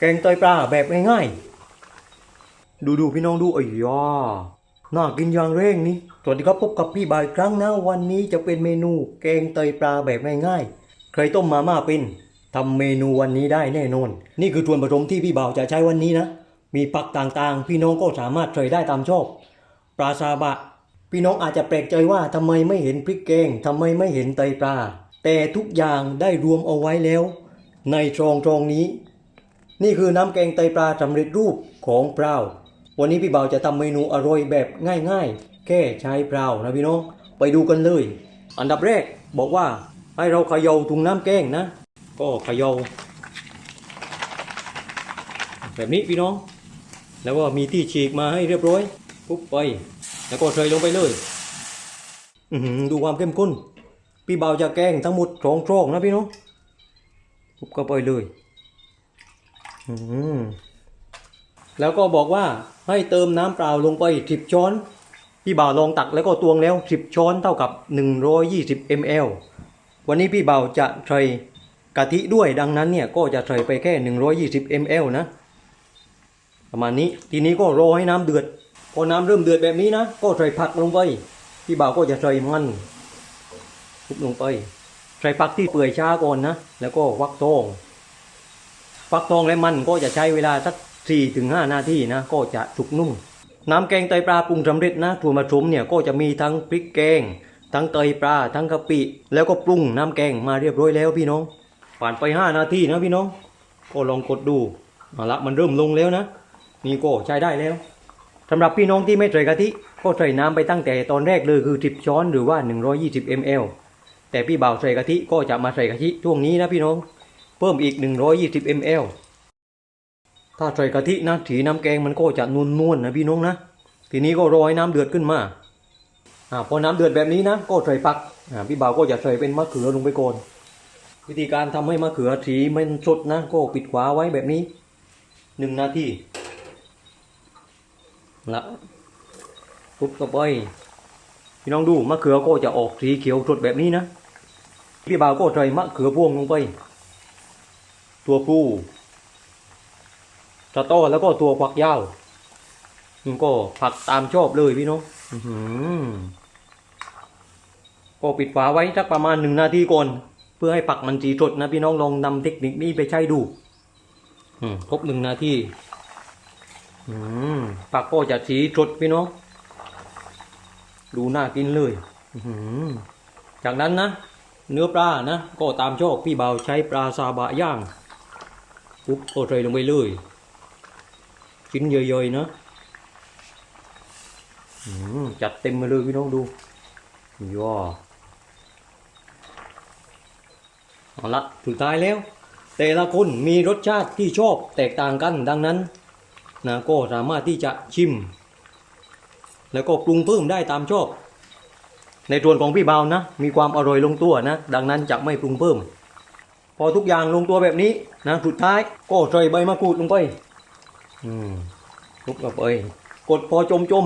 แกงเตยปลาแบบง่ายๆ ดูดูพี่น้องดูไอ้ยาน่ากินอย่างเร่งนี่สวัสดีครับพบกับพี่บายครั้งนะวันนี้จะเป็นเมนูแกงเตยปลาแบบง่ายๆ ใครต้มมาม่าเป็นทำเมนูวันนี้ได้แน่นอน นี่คือส่วนผสมที่พี่บ่าวจะใช้วันนี้นะ มีผักต่างๆ พี่น้องก็สามารถใส่ได้ตามชอบ ปลาซาบะ พี่น้องอาจจะแปลกใจว่าทำไมไม่เห็นพริกแกงทำไมไม่เห็นไตปลา แต่ทุกอย่างได้รวมเอาไว้แล้ว ในซองซองนี้ นี่คือน้ำแกงไตปลาสำเร็จรูปของเปล่าวันนี้พี่เบาจะทำเมนูอร่อยแบบง่าย ๆ แค่ใช้เปล่านะพี่น้องไปดูกันเลย อันดับแรกบอกว่าให้เราเขย่าถุงน้ำแกงนะ ก็เขย่าแบบนี้พี่น้อง แล้วก็มีที่ฉีกมาให้เรียบร้อยปุ๊บไป แล้วก็เทลงไปเลยดูความเข้มข้น พี่เบาจะแกงทั้งหมดสองช่องนะพี่น้องปุ๊บก็ไปเลย แล้วก็บอกว่าให้เติมน้ำเปล่าลงไปสิบช้อน พี่บ่าวลองตักแล้วก็ตวงแล้วสิบช้อนเท่ากับ 120 ml วันนี้พี่บ่าวจะใส่กะทิด้วยดังนั้นเนี่ยก็จะใส่ไปแค่ 120 ml นะ ประมาณนี้ทีนี้ก็รอให้น้ำเดือดพอน้ำเริ่มเดือดแบบนี้นะ ก็ใส่ผักลงไปพี่บ่าวก็จะใส่มันทุบลงไป ใส่ผักที่เปื่อยช้าก่อนนะ แล้วก็ฟักทอง ฟักทองและมันก็จะใช้เวลาสัก4ถึง5นาทีนะก็จะสุกนุ่ม น้ำแกงไตปลาปรุงสำเร็จนะถั่วผสมเนี่ยก็จะมีทั้งพริกแกง ทั้งไตปลา ทั้งกะปิ แล้วก็ปรุงน้ำแกงมาเรียบร้อยแล้วพี่น้อง ผ่านไป5นาทีนะพี่น้อง ก็ลองกดดูเอาละมันเริ่มลงแล้วนะ นี่ก็ใช้ได้แล้วสำหรับพี่น้องที่ไม่ใส่กะทิก็ใส่น้ำไปตั้งแต่ตอนแรกเลยคือ10ช้อนหรือว่า 120 ml แต่พี่บ่าวใส่กะทิก็จะมาใส่กะทิช่วงนี้นะพี่น้อง เพิ่มอีก 120 ml ถ้าใส่กะทินะถีน้ำแกงมันก็จะนวลนๆนะพี่น้องนะ ทีนี้ก็รอให้น้ำเดือดขึ้นมาอ่าพอน้ำเดือดแบบนี้นะ ก็ใส่ปักอ่าพี่บ่าวก็จะใส่เป็นมะเขือลงไปก่อนวิธีการทำให้มะเขือสีมันสดนะ ก็ปิดฝาไว้แบบนี้หนึ่งนาทีละปุ๊บก็ไปพี่น้องดูมะเขือก็จะออกสีเขียวสดแบบนี้นะพี่บ่าวก็ใส่มะเขือพวงลงไป ตัวผู้สตอแล้วก็ตัวควักยาวมันก็ผักตามชอบเลยพี่น้องก็ปิดฝาไว้สักประมาณหนึ่งนาทีก่อน เพื่อให้ผักมันสีสดนะพี่น้องลองนำเทคนิคนี้ไปใช้ดูครบหนึ่งนาทีผักก็จะสีสดพี่น้องดูน่ากินเลยจากนั้นนะเนื้อปลานะ ก็ตามชอบพี่เบาใช้ปลาซาบะย่าง ปุ๊บก็ใส่ลงไปเลยชิ้นเยอะๆนะอืมจัดเต็มมาเลยพี่น้องดูย่อเอาละสุดท้ายแล้ว แต่ละคนมีรสชาติที่ชอบแตกต่างกันดังนั้นนะก็สามารถที่จะชิม แล้วก็ปรุงเพิ่มได้ตามชอบ ในส่วนของพี่เบานะ มีความอร่อยลงตัวนะ ดังนั้นจะไม่ปรุงเพิ่ม พอทุกอย่างลงตัวแบบนี้นะสุดท้ายก็ใส่ใบมะกรูดลงไปอืมทุบลงไปกดพอจมจม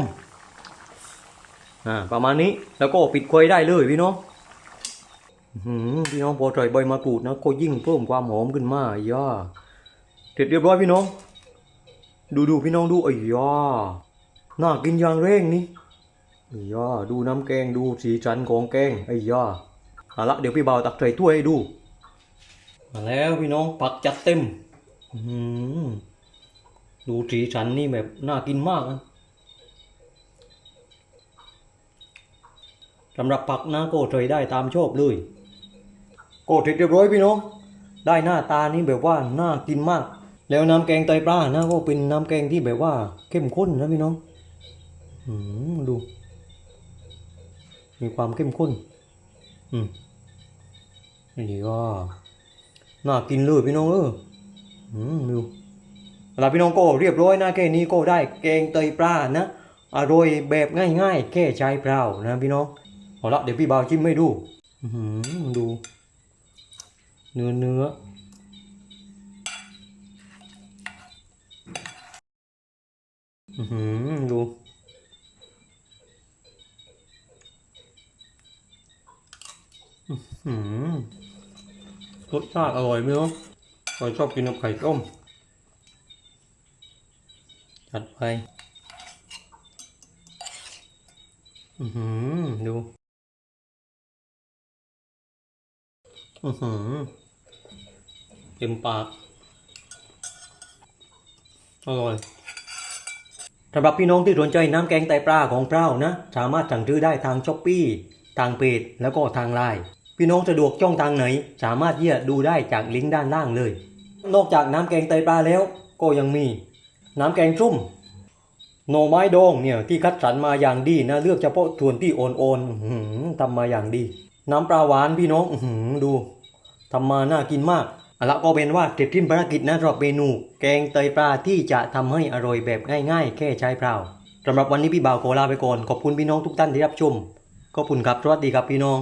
ๆอ่าประมาณนี้แล้วก็ปิดควยได้เลยพี่น้องอื้อหือพี่น้องพอใส่ใบมะกรูดนะก็ยิ่งเพิ่มความหอมขึ้นมากย่าเสร็จเรียบร้อยพี่น้อง ดูดูพี่น้องดูไอ้ย่าน่ากินอย่างเร่งนี่ไอ้ย่าดูน้ำแกงดูสีสันของแกงไอ้ย่าเอาละเดี๋ยวพี่บ่าวตักใส่ถ้วยให้ดู มาแล้วพี่น้องผักจัดเต็มดูสีสันนี่แบบน่ากินมากนะสำหรับผักนะก็ใส่ได้ตามชอบเลยก็เสร็จเรียบร้อยพี่น้อง ได้หน้าตานี่แบบว่าน่ากินมาก แล้วน้ำแกงไตปลานะก็เป็นน้ำแกงที่แบบว่าเข้มข้นนะพี่น้องอืมดู มีความเข้มข้น อืมนี่ก็ น่ากินเลยพี่น้องเอออืมดูเวลาพี่น้องก็เรียบร้อยนะแค่นี้ก็ได้แกงเตยปลานะอร่อยแบบง่ายๆ แค่ใช้เปล่านะพี่น้องเอาละเดี๋ยวพี่บ่าวชิมให้ดูอือหือดูเนื้อเนื้ออือหือดูอืม รสชาติอร่อยไหมเนาะใครชอบกินกับไข่ต้ม จัดไป อือหือ ดู อือหือ เต็มปาก อร่อยสำหรับพี่น้องที่สนใจน้ำแกงไตปลาของเปร้านะ สามารถสั่งซื้อได้ทางช้อปปี้ทางเพจแล้วก็ทางไลน์ พี่น้องสะดวกช่องทางไหน สามารถที่จะดูได้จากลิงก์ด้านล่างเลย นอกจากน้ำแกงไตปลาแล้ว ก็ยังมี น้ำแกงชุ่มหน่อไม้ดองเนี่ยที่คัดสรรมาอย่างดีนะเลือกเฉพาะส่วนที่อ่อนๆอื้อหือทำมาอย่างดี น้ำปลาหวานพี่น้องอืดูทำมาน่ากินมากเอาละก็เป็นว่าเสร็จสิ้นภารกิจนะสำหรับเมนู แกงไตปลาที่จะทำให้อร่อยแบบง่ายๆ แค่ใช้เปล่าสำหรับวันนี้พี่บ่าวขอลาไปก่อนขอบคุณพี่น้องทุกท่านที่รับชมขอบคุณครับสวัสดีครับพี่น้อง